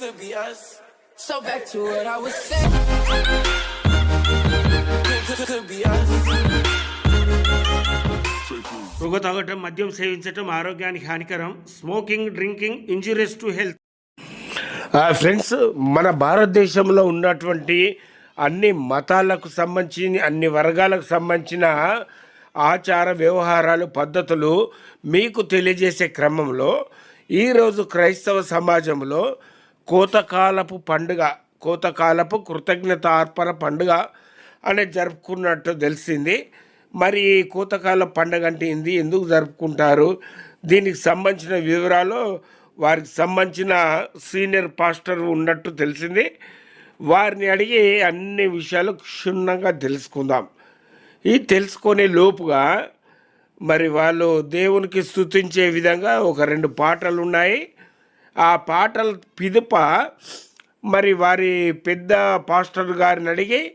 could be us. So back to what I was saying. Could, could, could be us. పొగ తాగటం మద్యం సేవించటం ఆరోగ్యానికి హానికరం smoking drinking injurious to health friends మన భారతదేశంలో ఉన్నటువంటి అన్ని మతాలకు సంబంధించి అన్ని వర్గాలకు సంబంధించిన ఆచార వ్యవహారాలు పద్ధతులు మీకు తెలియజేసే క్రమంలో ఈరోజు క్రైస్తవ సమాజంలో కోతకాలపు పండుగ కోతకాలపు కృతజ్ఞతార్పణ పండుగ అనే జరుపుకున్నట్టు తెలిసింది. మరి ఈ కోతకాల పండుగ అంటే ఏంది? ఎందుకు జరుపుకుంటారు? దీనికి సంబంధించిన వివరాలు వారికి సంబంధించిన సీనియర్ పాస్టర్ ఉన్నట్టు తెలిసింది. వారిని అడిగి అన్ని విషయాలు క్షుణ్ణంగా తెలుసుకుందాం. ఈ తెలుసుకునే లోపుగా మరి వాళ్ళు దేవునికి స్తుతించే విధంగా ఒక రెండు పాటలు ఉన్నాయి. ఆ పాటల పిదుప మరి వారి పెద్ద పాస్టర్ గారిని అడిగి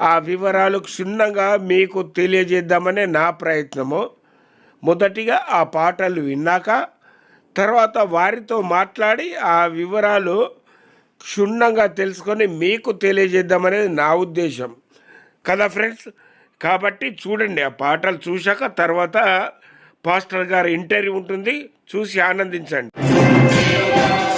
ఆ వివరాలు క్షుణ్ణంగా మీకు తెలియజేద్దామనే నా ప్రయత్నము. మొదటిగా ఆ పాటలు విన్నాక తర్వాత వారితో మాట్లాడి ఆ వివరాలు క్షుణ్ణంగా తెలుసుకొని మీకు తెలియజేద్దామనేది నా ఉద్దేశం. కదా ఫ్రెండ్స్? కాబట్టి చూడండి ఆ పాటలు చూశాక తర్వాత పాస్టర్ గారి ఇంటర్వ్యూ ఉంటుంది. చూసి ఆనందించండి. ఆ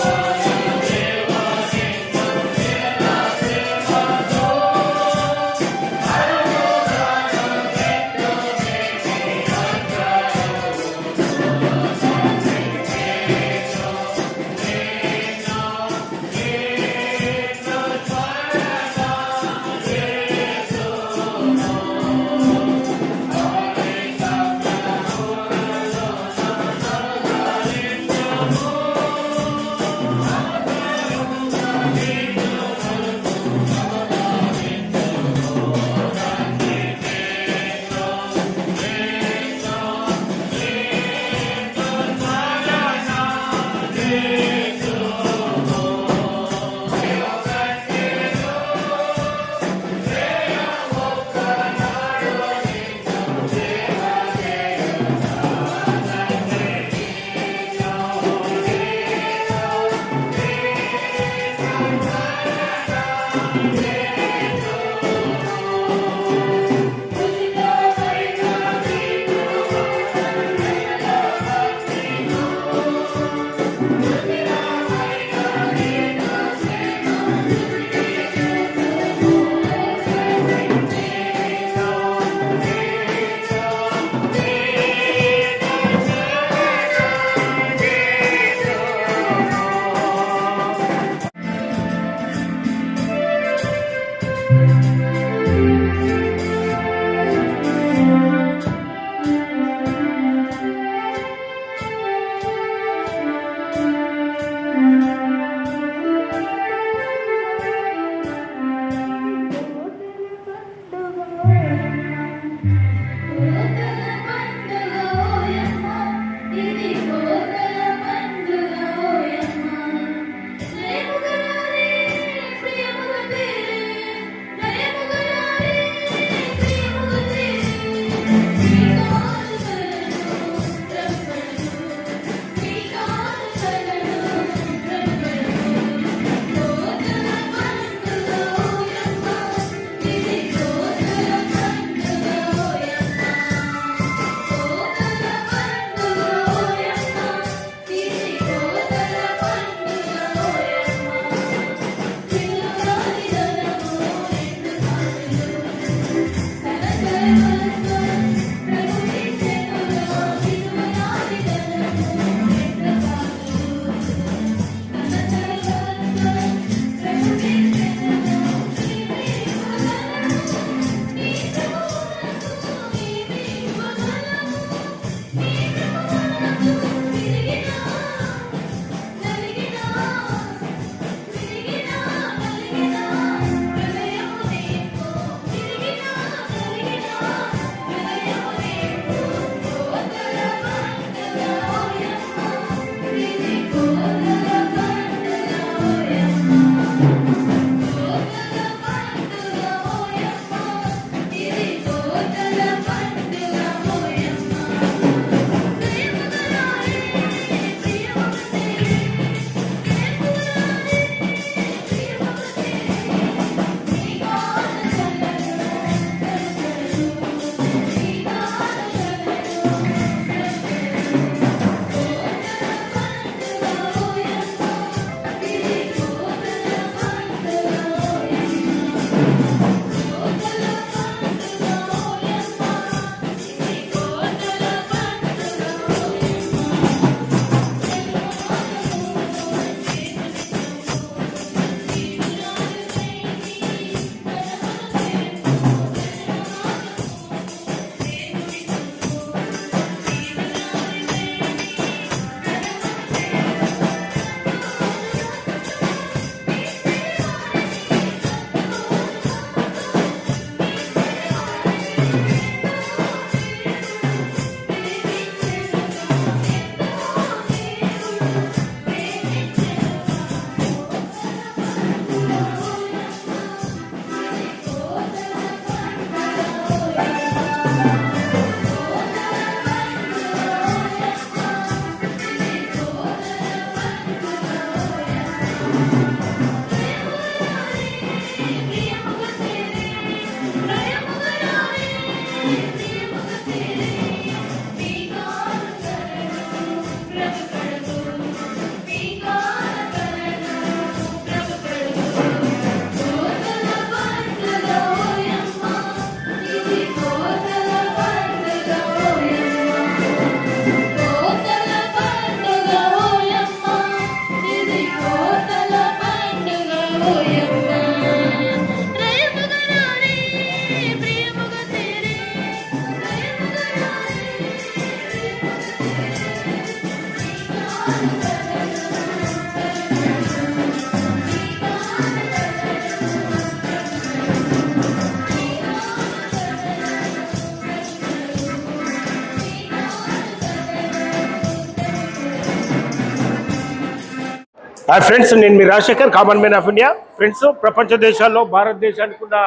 Uh, ఫ్రెండ్స్ నేను మీ Rajasekhar common man of India friends ప్రపంచ దేశాల్లో భారతదేశానికి ఉన్న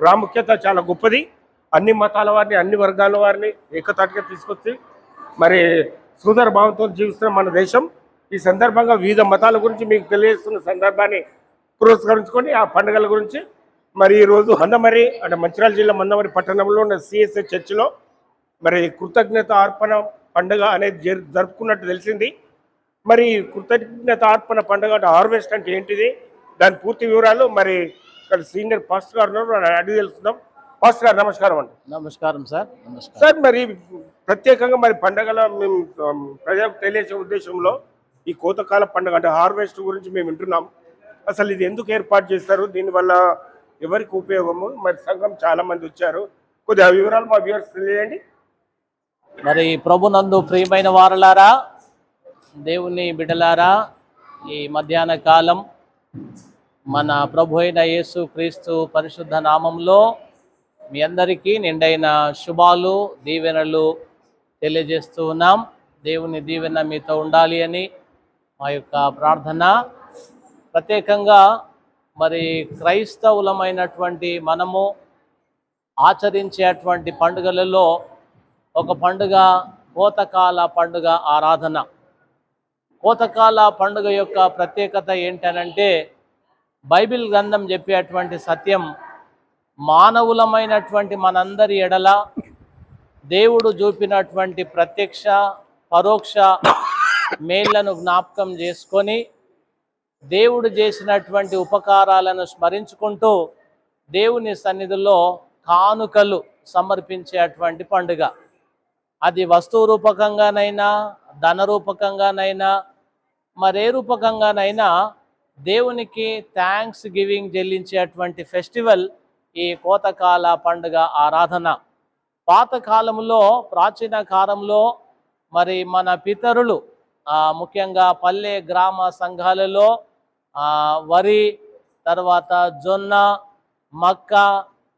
ప్రాముఖ్యత చాలా గొప్పది. అన్ని మతాల వారిని అన్ని వర్గాల వారిని ఏకతాటిగా తీసుకొచ్చి మరి సోదర భావంతో జీవిస్తున్న మన దేశం. ఈ సందర్భంగా వివిధ మతాల గురించి మీకు తెలియజేస్తున్న సందర్భాన్ని పురస్కరించుకొని ఆ పండుగల గురించి మరి ఈరోజు హందమరి అంటే మంచిర్యాల జిల్లా మందమరి పట్టణంలో ఉన్న సిఎస్ఏ చర్చిలో మరి కృతజ్ఞత అర్పణ పండుగ అనేది జరు జరుపుకున్నట్టు తెలిసింది. మరి కృతజ్ఞత అర్పణ పండుగ అంటే హార్వెస్ట్ అంటే ఏంటిది? దాని పూర్తి వివరాలు మరి ఇక్కడ సీనియర్ పాస్టర్ గారు అడిగి తెలుసుకుందాం. పాస్టర్ గారు నమస్కారం అండి. నమస్కారం సార్ నమస్కారం. సార్ మరి ప్రత్యేకంగా మరి పండగల మేము ప్రజలకు తెలియజేసే ఉద్దేశంలో ఈ కోతకాల పండుగ అంటే హార్వెస్ట్ గురించి మేము వింటున్నాం. అసలు ఇది ఎందుకు ఏర్పాటు చేస్తారు? దీనివల్ల ఎవరికి ఉపయోగము? మరి సంఘం చాలా మంది వచ్చారు. కొద్దిగా వివరాలు మా వ్యూవర్స్ తెలియజేయండి. మరి ప్రభునందు ప్రియమైన వారలారా దేవుని బిడలారా ఈ మధ్యాహ్న కాలం మన ప్రభు అయిన యేసు క్రీస్తు పరిశుద్ధ నామంలో మీ అందరికీ నిండైన శుభాలు దీవెనలు తెలియజేస్తూ ఉన్నాం. దేవుని దీవెన మీతో ఉండాలి అని మా యొక్క ప్రార్థన. ప్రత్యేకంగా మరి క్రైస్తవులమైనటువంటి మనము ఆచరించేటువంటి పండుగలలో ఒక పండుగ కోతకాల పండుగ ఆరాధన. కోతకాల పండుగ యొక్క ప్రత్యేకత ఏంటనంటే బైబిల్ గ్రంథం చెప్పేటువంటి సత్యం మానవులమైనటువంటి మనందరి ఎడల దేవుడు చూపినటువంటి ప్రత్యక్ష పరోక్ష మేళ్ళను జ్ఞాపకం చేసుకొని దేవుడు చేసినటువంటి ఉపకారాలను స్మరించుకుంటూ దేవుని సన్నిధిలో కానుకలు సమర్పించేటువంటి పండుగ. అది వస్తువు రూపకంగానైనా ధన రూపకంగానైనా మరే రూపకంగానైనా దేవునికి థ్యాంక్స్ గివింగ్ చెల్లించేటువంటి ఫెస్టివల్ ఈ కోతకాల పండుగ ఆరాధన. పాతకాలంలో ప్రాచీన కాలంలో మరి మన పితరులు ముఖ్యంగా పల్లె గ్రామ సంఘాలలో వరి తర్వాత జొన్న మక్క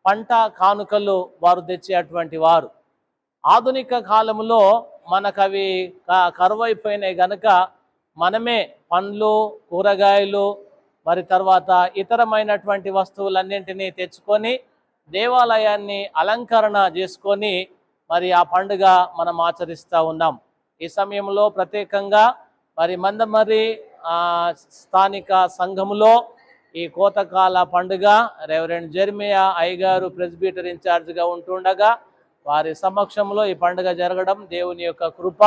పంట కానుకలు వారు తెచ్చేటువంటి వారు. ఆధునిక కాలంలో మనకు అవి క- కరువైపోయినాయి కనుక మనమే పండ్లు కూరగాయలు మరి తర్వాత ఇతరమైనటువంటి వస్తువులన్నింటినీ తెచ్చుకొని దేవాలయాన్ని అలంకరణ చేసుకొని మరి ఆ పండుగ మనం ఆచరిస్తూ ఉన్నాం. ఈ సమయంలో ప్రత్యేకంగా మరి మందమరి స్థానిక సంఘములో ఈ కోతకాల పండుగ రెవరెండ్ జెర్మియా అయ్యగారు ప్రెస్బీటర్ ఇన్ఛార్జ్గా ఉంటుండగా వారి సమక్షంలో ఈ పండుగ జరగడం దేవుని యొక్క కృప.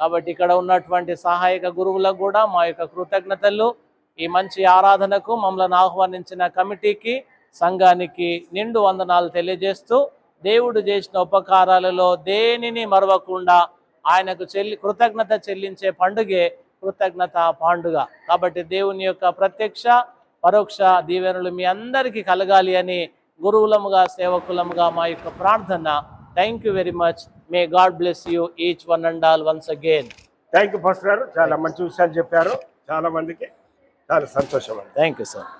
కాబట్టి ఇక్కడ ఉన్నటువంటి సహాయక గురువులకు కూడా మా యొక్క కృతజ్ఞతలు. ఈ మంచి ఆరాధనకు మమ్మల్ని ఆహ్వానించిన కమిటీకి సంఘానికి నిండు వందనాలు తెలియజేస్తూ దేవుడు చేసిన ఉపకారాలలో దేనిని మరవకుండా ఆయనకు చెల్లి కృతజ్ఞత చెల్లించే పండుగే కృతజ్ఞత పండుగ. కాబట్టి దేవుని యొక్క ప్రత్యక్ష పరోక్ష దీవెనలు మీ అందరికీ కలగాలి అని గురువులముగా సేవకులముగా మా యొక్క ప్రార్థన thank you very much may God bless you each one and all once again thank you pastor garu. చాలా మంచి విషయాలు చెప్పారు. చాలా మందికి చాలా సంతోషం అండి. Thank you sir